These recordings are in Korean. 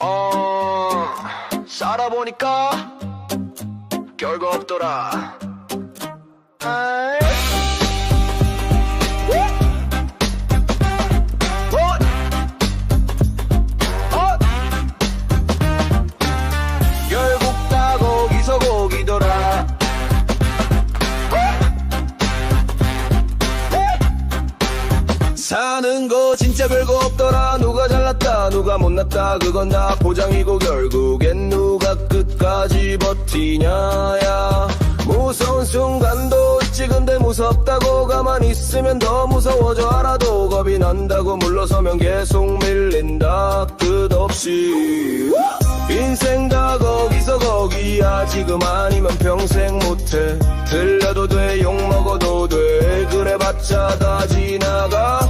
어, 살아보니까 별거 없더라. 아이. 사는 거 진짜 별거 누가 못났다. 그건 다 포장이고 결국엔 누가 끝까지 버티냐야. 무서운 순간도 있지 근데 무섭다고 가만히 있으면 더 무서워져. 알아도 겁이 난다고 물러서면 계속 밀린다. 끝없이. 인생 다 거기서 거기야. 지금 아니면 평생 못해. 들려도 돼 욕먹어도 돼. 그래봤자 다 지나가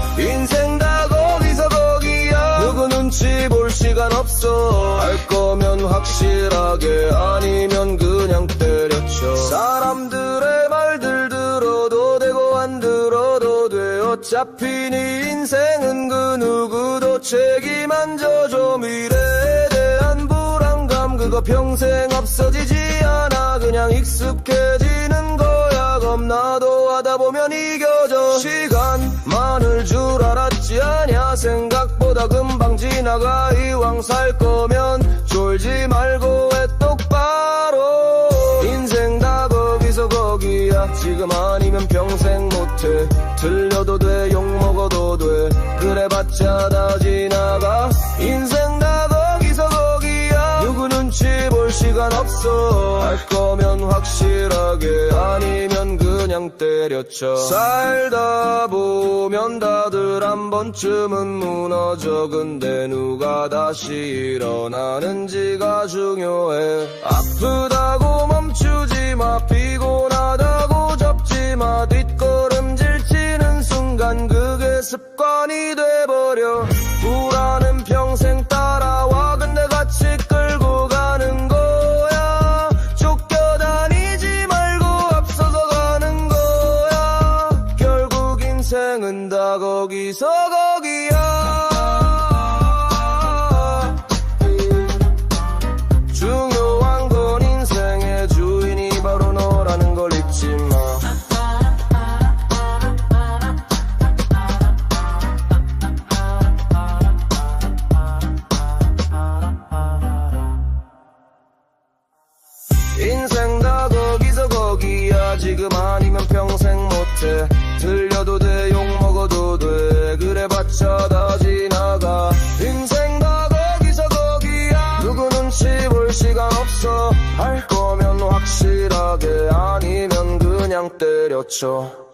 확실하게 아니면 그냥 때려쳐 사람들의 말들 들어도 되고 안 들어도 돼 어차피 네 인생은 그 누구도 책임 안 져줘. 미래에 대한 불안감 그거 평생 없어지지 않아. 그냥 익숙해지는 거야. 겁나도 하다 보면 이겨져. 시간 많을 줄 알았지 않냐. 생각보다 금방 지나가. 이왕 살 거면 졸지 말 지금 아니면 평생 못해. 들려도 돼 욕먹어도 돼. 그래봤자 다 지나가. 인생 다 거기서 거기야. 누구 눈치 볼 시간 없어. 할 거면 확실하게. 아니면 그냥 때려쳐. 살다 보면 다들 한 번쯤은 무너져. 근데 누가 다시 일어나는지가 중요해. 아프다 습관이 돼버려. 불안은 평생 따라와. 근데 같이 끌고 가는 거야. 쫓겨다니지 말고 앞서서 가는 거야. 결국 인생은 다 거기서 거 지금 아니면 평생 못해. 들려도 돼 욕 먹어도 돼. 그래봤자 다 지나가. 인생 다 거기서 거기야. 누구 눈치 볼 시간 없어. 할 거면 확실하게 아니면 그냥 때려쳐